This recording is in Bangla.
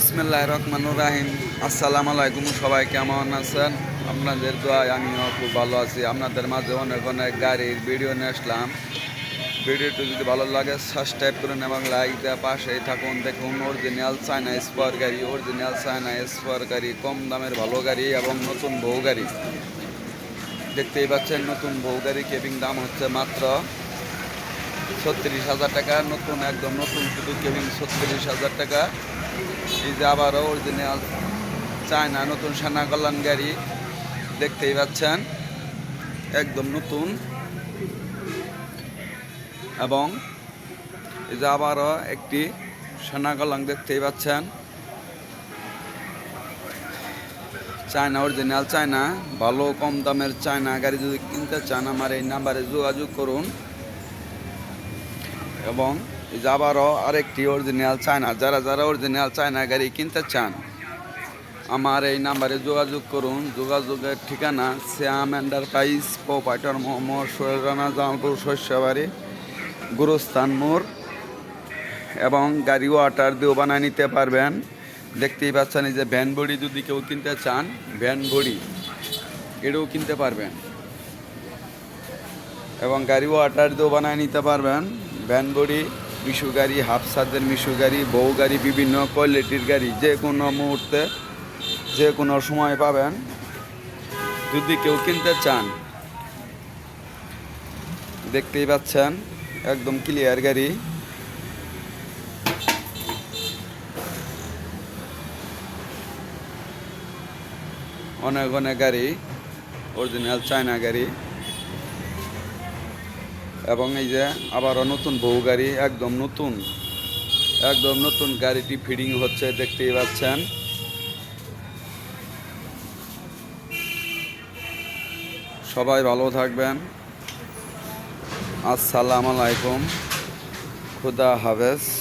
বিসমিল্লাহ রহমানুর রাহিম। আসসালাম আলাইকুম, সবাই কেমন আছেন? আপনাদের দোয়ায় আমিও খুব ভালো আছি। আপনাদের মাঝে অনেক অনেক গাড়ির ভিডিও নিয়ে আসলাম। ভিডিওটি যদি ভালো লাগে সাবস্ক্রাইব করুন এবং লাইক দেওয়া পাশেই থাকুন। দেখুন অরিজিনাল চায়না স্পোয়ার গাড়ি। অরিজিনাল চায়না স্পোয়ার গাড়ি, কম দামের ভালো গাড়ি এবং নতুন বউ গাড়ি। দেখতেই পাচ্ছেন, নতুন বউ গাড়ি কেবিং দাম হচ্ছে মাত্র ছত্রিশ হাজার টাকা। নতুন, একদম নতুন শুধু কেবিং ছত্রিশ হাজার টাকা। এই যে আবারও অরিজিনাল চায়না নতুন সানা কল্যাণ গাড়ি দেখতেই পাচ্ছেন। একদম নতুন। এবং এই যে আবারও একটি সানা কল্যাণ দেখতেই পাচ্ছেন। চায়না অরিজিনাল চায়না ভালো কম দামের চায়না গাড়ি যদি কিনতে চান, আমার এই নাম্বারে যোগাযোগ করুন। এবং এই যে আবারও আরেকটি অরিজিনাল চায়না যারা যারা অরিজিনাল চায়না গাড়ি কিনতে চান, আমার এই নাম্বারে যোগাযোগ করুন। যোগাযোগের ঠিকানা শ্যাম এন্টারপ্রাইজ প্রোপাইটার মোহাম্মদ সোহেল রানা জামালপুর শস্যবাড়ি গুরুস্থান মোড় এবং গাড়ি ওয়াটার দিয়েও বানায় নিতে পারবেন। দেখতেই পাচ্ছেন যে ভ্যান বডি যদি কেউ কিনতে চান ভ্যান বডি এটাও কিনতে পারবেন। এবং গাড়ি ওয়াটার দিয়েও বানায় নিতে পারবেন। ভ্যান বডি মিশু গাড়ি হাফ সাদের মিশু গাড়ি বউ গাড়ি, বিভিন্ন কোয়ালিটির গাড়ি, যে কোনো মুহূর্তে, যে কোনো সময় পাবেন। যদি কেউ কিনতে চান, দেখতেই পাচ্ছেন, একদম ক্লিয়ার গাড়ি। অনেক অনেক গাড়ি অরিজিনাল চায়না গাড়ি। এবং এই যে আবারও নতুন বহু গাড়ি, একদম নতুন একদম নতুন গাড়িটি ফিডিং হচ্ছে, দেখতেই পাচ্ছেন। সবাই ভালো থাকবেন। আসসালামু আলাইকুম। খুদা হাফেজ।